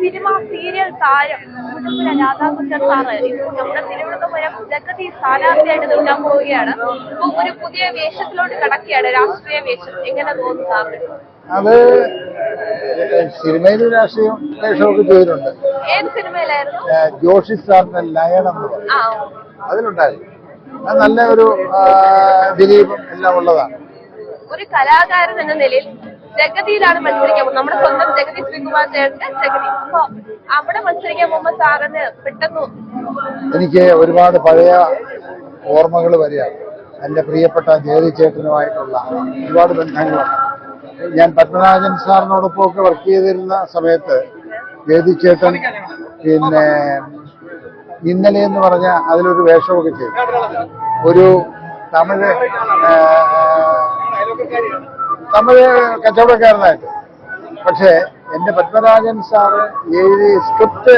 Cinema serial താരം. Mullappuzha Radhakrishnan sir. ഇപ്പോൾ നമ്മുടെ തിരുവനന്തപുരം ജഗതി സ്ഥാനാർത്ഥിയായിട്ട് നിൽക്കാൻ പോവുകയാണ്. അപ്പൊ ഒരു പുതിയ വേഷത്തിലോട്ട് കടക്കുകയാണ് രാഷ്ട്രീയ വേഷം. എങ്ങനെ തോന്നുന്നു സാറിന് അത് സിനിമയിൽ രാഷ്ട്രീയം വേഷമൊക്കെ ചെയ്തിട്ടുണ്ട്. ഏത് സിനിമയിലായിരുന്നു? ജോഷി സാറിന്റെ ലയനം എന്ന് പറയും. അതിലുണ്ടായിരുന്നു. അത് നല്ല ഒരു ദിലീപും എല്ലാം ഉള്ളതാണ്. ഒരു കലാകാരൻ എന്ന നിലയിൽ ജഗതിയിലാണ് മത്സരിക്കാൻ പോകുന്നത്. നമ്മുടെ സ്വന്തം ജഗതി ശ്രീകുമാർ ചേട്ടന്റെ ജഗതി. അപ്പൊ അവിടെ മത്സരിക്കാൻ പോകുമ്പോ സാറിന് പെട്ടെന്ന് എനിക്ക് ഒരുപാട് പഴയ ഓർമ്മകൾ വരികയാണ് എന്റെ പ്രിയപ്പെട്ട ജേതി ചേട്ടനുമായിട്ടുള്ള ഒരുപാട് ബന്ധങ്ങളുണ്ട്. ഞാൻ പത്മനാഭൻ സാറിനോടൊപ്പം ഒക്കെ വർക്ക് ചെയ്തിരുന്ന സമയത്ത് ജേതി ചേട്ടൻ പിന്നെ ഇന്നലെ എന്ന് പറഞ്ഞ അതിലൊരു വേഷമൊക്കെ ചെയ്തു. ഒരു തമിഴ് തമിഴ് കച്ചവടക്കാരനായിട്ട്. പക്ഷേ എന്റെ പത്മരാജൻ സാറ് എഴുതി സ്ക്രിപ്റ്റ്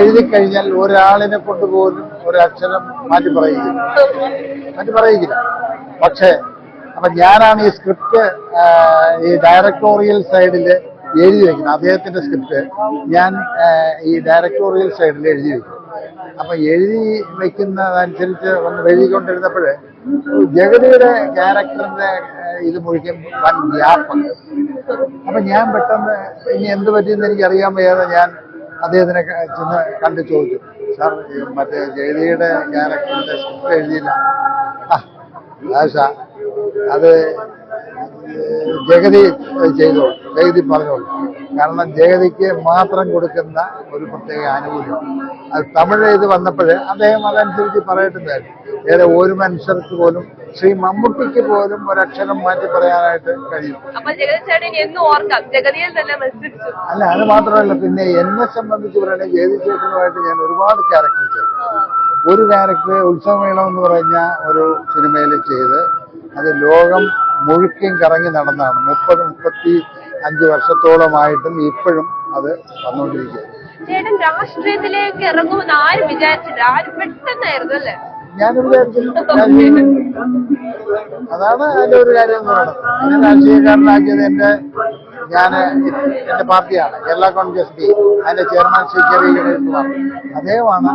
എഴുതി കഴിഞ്ഞാൽ ഒരാളിനെ കൊണ്ട് പോലും ഒരക്ഷരം മാറ്റി പറയുകയില്ല. മാറ്റി പറയുകയില്ല. പക്ഷേ അപ്പൊ ഞാനാണ് ഈ സ്ക്രിപ്റ്റ് ഈ ഡയറക്ടോറിയൽ സൈഡിൽ എഴുതി വെക്കുന്നത് അദ്ദേഹത്തിന്റെ സ്ക്രിപ്റ്റ് ഞാൻ ഈ ഡയറക്ടോറിയൽ സൈഡിൽ എഴുതി വെക്കും അപ്പൊ എഴുതി വെക്കുന്നതനുസരിച്ച് ഒന്ന് എഴുതിക്കൊണ്ടിരുന്നപ്പോഴേ ജഗതിയുടെ ക്യാരക്ടറിന്റെ ഇത് മുഴുവൻ വൻ വ്യാപം അപ്പൊ ഞാൻ പെട്ടെന്ന് ഇനി എന്ത് പറ്റിയെന്ന് എനിക്ക് അറിയാൻ വയ്യാതെ ഞാൻ അദ്ദേഹത്തിനെ ചെന്ന് കണ്ടു ചോദിച്ചു. സാർ മറ്റേ ജഗതിയുടെ ക്യാരക്ടറിന്റെ സ്ക്രിപ്റ്റ് എഴുതിയില്ല. ആശ അത് ജഗതി ചെയ്തോളൂ. ജഗതി പറഞ്ഞോളൂ. കാരണം ജഗതിക്ക് മാത്രം കൊടുക്കുന്ന ഒരു പ്രത്യേക ആനുകൂല്യം. അത് തമിഴ് ഇത് വന്നപ്പോൾ അദ്ദേഹം അതനുസരിച്ച് പറയട്ടുണ്ടായിരുന്നു. വേറെ ഒരു മനുഷ്യർക്ക് പോലും ശ്രീ മമ്മൂട്ടിക്ക് പോലും ഒരക്ഷരം മാറ്റി പറയാനായിട്ട് കഴിയും. ജഗതി അല്ല അത് മാത്രമല്ല പിന്നെ എന്നെ സംബന്ധിച്ച് പറയുകയാണെങ്കിൽ ജയതി ചേട്ടനുമായിട്ട് ഞാൻ ഒരുപാട് ക്യാരക്ടർ ചെയ്തു. ഒരു ക്യാരക്ടർ ഉത്സവമേളം എന്ന് പറഞ്ഞ ഒരു സിനിമയിൽ ചെയ്ത് അത് ലോകം മുഴുക്കയും കറങ്ങി നടന്നാണ് മുപ്പത് മുപ്പത്തി അഞ്ച് വർഷത്തോളമായിട്ടും ഇപ്പോഴും അത് വന്നുകൊണ്ടിരിക്കുകയാണ്. ചേട്ടൻ രാഷ്ട്രീയത്തിലേക്ക് ഇറങ്ങുമെന്ന് ആരും വിചാരിച്ചില്ല. ആരും പെട്ടെന്നായിരുന്നു അല്ലേ? ഞാൻ അതാണ് അതിന്റെ ഒരു കാര്യം എന്ന് പറയുന്നത്. എന്നെ രാഷ്ട്രീയക്കാരനാക്കിയത് എന്റെ ഞാൻ എന്റെ പാർട്ടിയാണ് കേരള കോൺഗ്രസ് പി അതിന്റെ ചെയർമാൻ ശ്രീ കെ വി അദ്ദേഹമാണ്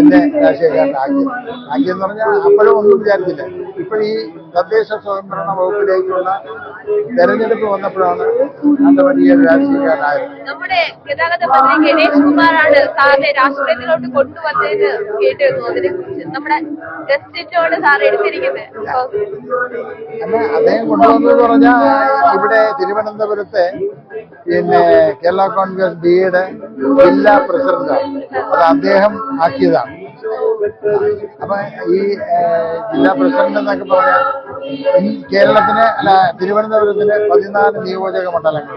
എന്റെ രാഷ്ട്രീയക്കാരനാക്കിയത്. ആക്കിയെന്ന് പറഞ്ഞാൽ അപ്പോഴും ഒന്നും വിചാരിച്ചില്ല. ഇപ്പോഴീ തദ്ദേശ സ്വയംഭരണ വകുപ്പിലേക്കുള്ള തെരഞ്ഞെടുപ്പ് വന്നപ്പോഴാണ് നല്ല വലിയ രാഷ്ട്രീയക്കാരനായത്. നമ്മുടെ ഗതാഗത മന്ത്രി ഗണേഷ് കുമാറാണ് സാറിനെ രാഷ്ട്രീയത്തിലോട്ട് കൊണ്ടുവന്നതിന് കേട്ടിരുന്നു അതിനെ കുറിച്ച് നമ്മുടെ ഗസ്റ്റിനോട് സാർ എടുത്തിരിക്കുന്നത്. അല്ല അദ്ദേഹം കൊണ്ടുവന്നത് പറഞ്ഞാൽ ഇവിടെ തിരുവനന്തപുരത്തെ പിന്നെ കേരള കോൺഗ്രസ് ബിയുടെ ജില്ലാ പ്രസിഡന്റാണ്. അത് അദ്ദേഹം ആക്കിയതാണ്. അപ്പൊ ഈ ജില്ലാ പ്രസിഡന്റ് എന്നൊക്കെ പറയാൻ കേരളത്തിന് അല്ല തിരുവനന്തപുരത്തിന് പതിനാല് നിയോജക മണ്ഡലങ്ങൾ.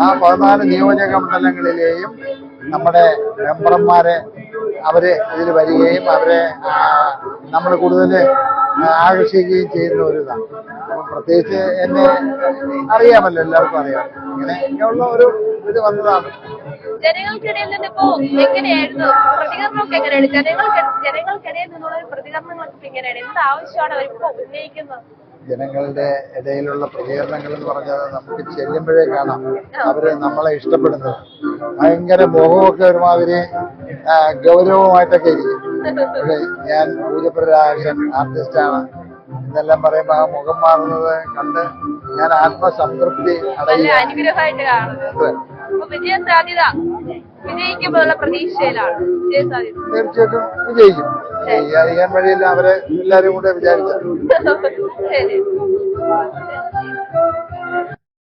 ആ പതിനാല് നിയോജക മണ്ഡലങ്ങളിലെയും നമ്മുടെ മെമ്പർമാരെ അവർ ഇതിൽ വരികയും അവരെ നമ്മൾ കൂടുതൽ ആകർഷിക്കുകയും ചെയ്യുന്ന ഒരു ഇതാണ്. അപ്പം പ്രത്യേകിച്ച് എന്നെ അറിയാമല്ലോ എല്ലാവർക്കും അറിയാം. ഇങ്ങനെയുള്ള ഒരു ഇത് വന്നതാണ്. ജനങ്ങൾക്കിടയിൽ നിന്ന് ഇപ്പോ എങ്ങനെയായിരുന്നു? പ്രതികരണമൊക്കെ എങ്ങനെയാണ്? ജനങ്ങൾക്ക് ജനങ്ങൾക്കിടയിൽ നിന്നുള്ള പ്രതികരണങ്ങളൊക്കെ ഇപ്പൊ എങ്ങനെയാണ്? എന്ത് ആവശ്യമാണ് അവരിപ്പോ ഉന്നയിക്കുന്നത്? ജനങ്ങളുടെ ഇടയിലുള്ള പ്രതികരണങ്ങൾ എന്ന് പറഞ്ഞാൽ നമുക്ക് ചെല്ലുമ്പോഴേ കാണാം. അവർ നമ്മളെ ഇഷ്ടപ്പെടുന്നത്. ഭയങ്കര മുഖമൊക്കെ ഒരുമാതിരി ഗൗരവമായിട്ടൊക്കെ ഇരിക്കും. പക്ഷേ ഞാൻ പൂജപ്രരാശൻ ആർട്ടിസ്റ്റാണ്. എന്നെല്ലാം പറയുമ്പോൾ ആ മുഖം മാറുന്നത് കണ്ട് ഞാൻ ആത്മസംതൃപ്തി അടയുക അപ്പൊ വിജയ സാധ്യത വിജയിക്കുമ്പോഴുള്ള പ്രതീക്ഷയിലാണ്. വിജയ സാധ്യത തീർച്ചയായിട്ടും വിജയിക്കും. അറിയാൻ വഴിയില്ല അവരെ എല്ലാവരും കൂടെ വിചാരിച്ചു. ശരി.